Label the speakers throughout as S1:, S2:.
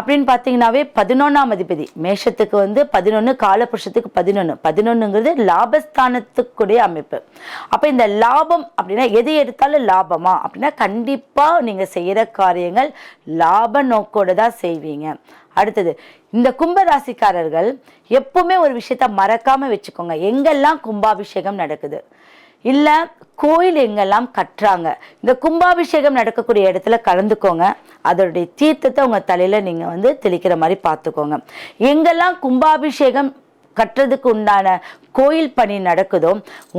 S1: அப்படின்னு பார்த்தீங்கன்னாவே பதினொன்றாம் அதிபதி. மேஷத்துக்கு வந்து பதினொன்று காலபுருஷத்துக்கு பதினொன்று பதினொன்றுங்கிறது லாபஸ்தானத்துக்குடைய அமைப்பு. அப்போ இந்த லாபம் அப்படின்னா எது எடுத்தாலும் லாபமா? அப்படின்னா கண்டிப்பாக நீங்கள் செய்கிற காரியங்கள் லாப நோக்கோடு தான் செய்வீங்க. அடுத்தது இந்த கும்பராசிக்காரர்கள் எப்பவுமே ஒரு விஷயத்த மறக்காமல் வச்சுக்கோங்க. எங்கெல்லாம் கும்பாபிஷேகம் நடக்குது? இல்லை கோயில் எங்கெல்லாம் கட்டுறாங்க? இந்த கும்பாபிஷேகம் நடக்கக்கூடிய இடத்துல கலந்துக்கோங்க. அதோடைய தீர்த்தத்தை உங்கள் தலையில் நீங்கள் வந்து தெளிக்கிற மாதிரி பார்த்துக்கோங்க. எங்கெல்லாம் கும்பாபிஷேகம் கட்டுறதுக்கு உண்டான கோயில் பணி நடக்குதோ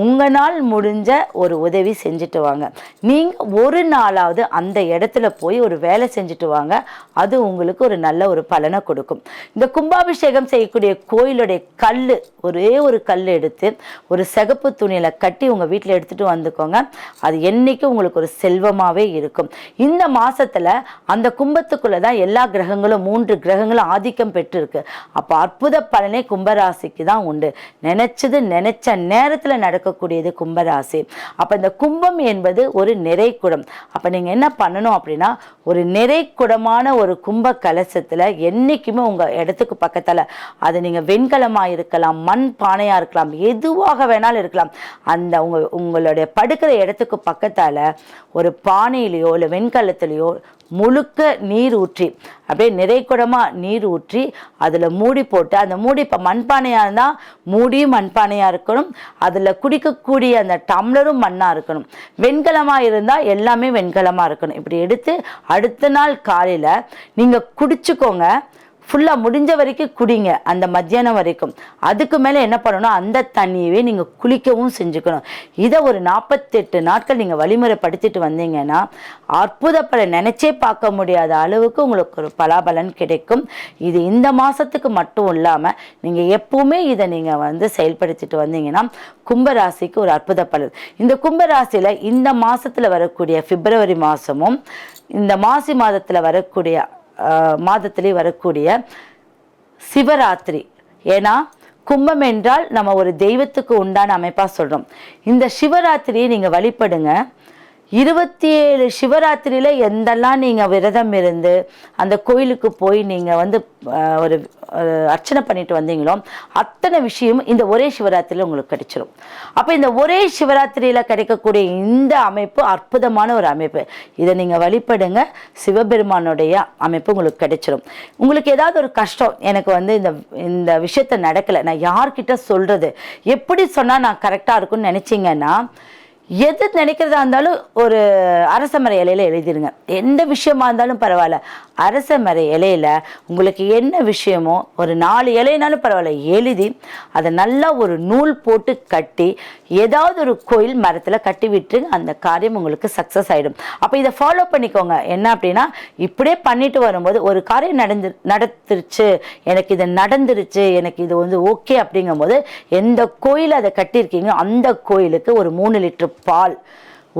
S1: உங்களால் முடிஞ்ச ஒரு உதவி செஞ்சுட்டு வாங்க. நீங்கள் ஒரு நாளாவது அந்த இடத்துல போய் ஒரு வேலை செஞ்சுட்டு வாங்க. அது உங்களுக்கு ஒரு நல்ல ஒரு பலனை கொடுக்கும். இந்த கும்பாபிஷேகம் செய்யக்கூடிய கோயிலுடைய கல் ஒரே ஒரு கல் எடுத்து ஒரு சிகப்பு துணியில் கட்டி உங்கள் வீட்டில் எடுத்துகிட்டு வந்துக்கோங்க. அது என்றைக்கும் உங்களுக்கு ஒரு செல்வமாகவே இருக்கும். இந்த மாதத்தில் அந்த கும்பத்துக்குள்ளே தான் எல்லா கிரகங்களும் மூன்று கிரகங்களும் ஆதிக்கம் பெற்றிருக்கு. அப்போ அற்புத பலனே கும்பராசிக்கு தான் உண்டு. நினைச்சது நினைச்ச நேரத்தில் நடக்கக்கூடியது கும்பராசி. அப்போ இந்த கும்பம் என்பது ஒரு நிறைக்குடம் அப்போ நீங்கள் என்ன பண்ணணும் அப்படின்னா ஒரு நிறைக்குடமான ஒரு கும்ப கலசத்தில் என்றைக்குமே உங்கள் இடத்துக்கு பக்கத்தில் அது நீங்கள் வெண்கலமாக இருக்கலாம் மண் பானையாக இருக்கலாம் எதுவாக வேணாலும் இருக்கலாம். அந்த உங்கள் உங்களுடைய படுக்கிற இடத்துக்கு பக்கத்தால் ஒரு பானையிலையோ இல்லை வெண்கலத்துலேயோ முழுக்க நீர் ஊற்றி அப்படியே நிறைக்குடமாக நீர் ஊற்றி அதில் மூடி போட்டு அந்த மூடி இப்போ மண்பானை மண்பானையாக இருந்தால் மூடி மண்பானையாக இருக்கணும். அதில் குடிக்கக்கூடிய அந்த டம்ளரும் மண்ணாக இருக்கணும். வெண்கலமாக இருந்தால் எல்லாமே வெண்கலமாக இருக்கணும். இப்படி எடுத்து அடுத்த நாள் காலையில் நீங்கள் குடிச்சுக்கோங்க. ஃபுல்லாக முடிஞ்ச வரைக்கும் குடிங்க அந்த மத்தியானம் வரைக்கும். அதுக்கு மேலே என்ன பண்ணணும்? அந்த தண்ணியவே நீங்கள் குளிக்கவும் செஞ்சுக்கணும். இதை ஒரு நாற்பத்தெட்டு நாட்கள் நீங்கள் வழிமுறைப்படுத்திட்டு வந்தீங்கன்னா அற்புதப்பட நினச்சே பார்க்க முடியாத அளவுக்கு உங்களுக்கு ஒரு பலாபலன் கிடைக்கும். இது இந்த மாதத்துக்கு மட்டும் இல்லாமல் நீங்கள் எப்பவுமே இதை நீங்கள் வந்து செயல்படுத்திட்டு வந்தீங்கன்னா கும்பராசிக்கு ஒரு அற்புத பலன் இந்த கும்பராசியில் இந்த மாதத்தில் வரக்கூடிய பிப்ரவரி மாதமும் இந்த மாசி மாதத்தில் வரக்கூடிய மாதத்திலே வரக்கூடிய சிவராத்திரி. ஏன்னா கும்பம் என்றால் நம்ம ஒரு தெய்வத்துக்கு உண்டான அமைப்பாக சொல்கிறோம் இந்த சிவராத்திரியை நீங்கள் வழிபடுங்க. இருபத்தி ஏழு சிவராத்திரியில் எந்தெல்லாம் நீங்கள் விரதம் இருந்து அந்த கோயிலுக்கு போய் நீங்கள் வந்து ஒரு அர்ச்சனை பண்ணிட்டு வந்தீங்களோ அத்தனை விஷயமும் இந்த ஒரே சிவராத்திரியில் உங்களுக்கு கிடைச்சிரும். அப்போ இந்த ஒரே சிவராத்திரியில் கிடைக்கக்கூடிய இந்த அமைப்பு அற்புதமான ஒரு அமைப்பு. இதை நீங்கள் வழிபடுங்க. சிவபெருமானுடைய அமைப்பு உங்களுக்கு கிடைச்சிரும். உங்களுக்கு ஏதாவது ஒரு கஷ்டம் எனக்கு வந்து இந்த இந்த விஷயத்த நடக்கலை நான் யார்கிட்ட சொல்கிறது எப்படி சொன்னால் நான் கரெக்டாக இருக்கும்னு நினச்சிங்கன்னா எது நினைக்கிறதா இருந்தாலும் ஒரு அரச மர இலையில எழுதிடுங்க. எந்த விஷயமா இருந்தாலும் பரவாயில்ல. அரச மர இலையில உங்களுக்கு என்ன விஷயமோ ஒரு நாலு இலைனாலும் பரவாயில்ல. எழுதி அதை நல்லா ஒரு நூல் போட்டு கட்டி ஏதாவது ஒரு கோயில் மரத்தில் கட்டி விட்டுருங்க. அந்த காரியம் உங்களுக்கு சக்ஸஸ் ஆகிடும் அப்போ இதை ஃபாலோ பண்ணிக்கோங்க. என்ன அப்படின்னா இப்படியே பண்ணிட்டு வரும்போது ஒரு காரியம் நடந்து நடத்துருச்சு எனக்கு இது நடந்துருச்சு. எனக்கு இது வந்து ஓகே அப்படிங்கும்போது எந்த கோயில் அதை கட்டியிருக்கீங்க அந்த கோயிலுக்கு ஒரு மூணு லிட்டர் பால்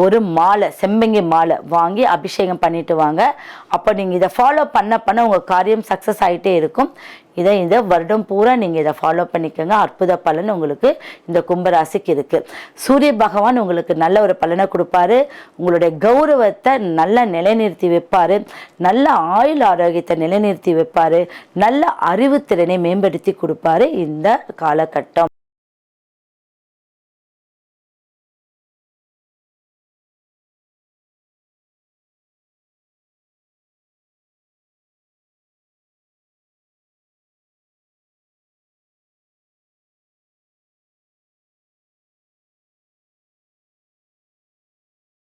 S1: ஒரு மாலை செம்பங்கி மாலை வாங்கி அபிஷேகம் பண்ணிட்டு வாங்க. அப்போ நீங்கள் இதை ஃபாலோ பண்ண பண்ண உங்கள் காரியம் சக்ஸஸ் ஆகிட்டே இருக்கும். இதை இந்த வருடம் பூரா நீங்கள் இதை ஃபாலோ பண்ணிக்கோங்க. அற்புத பலன் உங்களுக்கு இந்த கும்பராசிக்கு இருக்குது சூரிய பகவான் உங்களுக்கு நல்ல ஒரு பலனை கொடுப்பாரு. உங்களுடைய கௌரவத்தை நல்லா நிலைநிறுத்தி வைப்பாரு. நல்ல ஆயுள் ஆரோக்கியத்தை நிலைநிறுத்தி வைப்பாரு. நல்ல அறிவுத்திறனை மேம்படுத்தி கொடுப்பாரு இந்த காலகட்டம்.